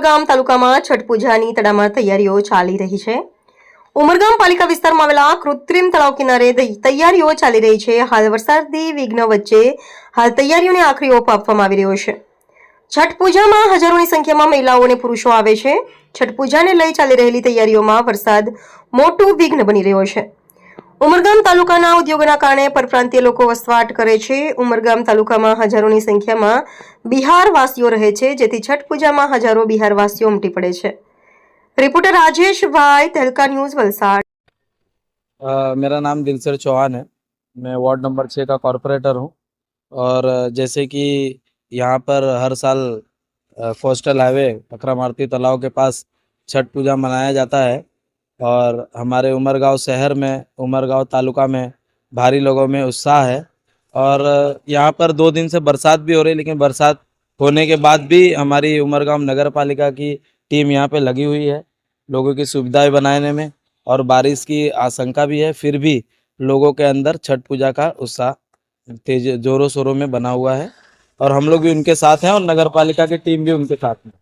ઉમરગામ તાલુકામાં છઠ પૂજાની તડામાર તૈયારીઓ ચાલી રહી છે. ઉમરગામ પાલિકા વિસ્તારમાં આવેલા કૃત્રિમ તળાવ કિનારે તૈયારીઓ ચાલી રહી છે. હાલ વરસાદી વિઘ્ન વચ્ચે હાલ તૈયારીઓને આખરી ઓપ આપવામાં આવી રહ્યો છે. છઠ પૂજામાં હજારોની સંખ્યામાં મહિલાઓ અને પુરુષો આવે છે. છઠ પૂજાને લઈ ચાલી રહેલી તૈયારીઓમાં વરસાદ મોટું વિઘ્ન બની રહ્યો છે. ઉમરગામ તાલુકાના ઉદ્યોગોના કારણે પરપ્રાંતીય લોકો વસવાટ કરે છે ઉમરગામ તાલુકામાં હજારોની સંખ્યામાં બિહાર વાસીઓ રહે છે જેથી છઠ પૂજામાં હજારો બિહાર વાસીઓ ઉમટી પડે છે રિપોર્ટર રાજેશભાઈ તહેલકા ન્યૂઝ વલસાડ अ, मेरा नाम दिलसर चौहान है मैं वार्ड नंबर छः का कॉरपोरेटर हूँ और अ, जैसे कि यहाँ पर हर साल अ, कोस्टल हाईवे अकरामारती तालाब के पास छठ पूजा मनाया जाता है और हमारे उमरगांव शहर में, उमरगांव तालुका में भारी लोगों में उत्साह है। और यहाँ पर दो दिन से बरसात भी हो रही लेकिन बरसात होने के बाद भी हमारी उमरगांव नगर पालिका की टीम यहाँ पे लगी हुई है लोगों की सुविधाएँ बनाने में और बारिश की आशंका भी है। फिर भी लोगों के अंदर छठ पूजा का उत्साह तेज जोरों शोरों में बना हुआ है और हम लोग भी उनके साथ हैं और नगर पालिका की टीम भी उनके साथ में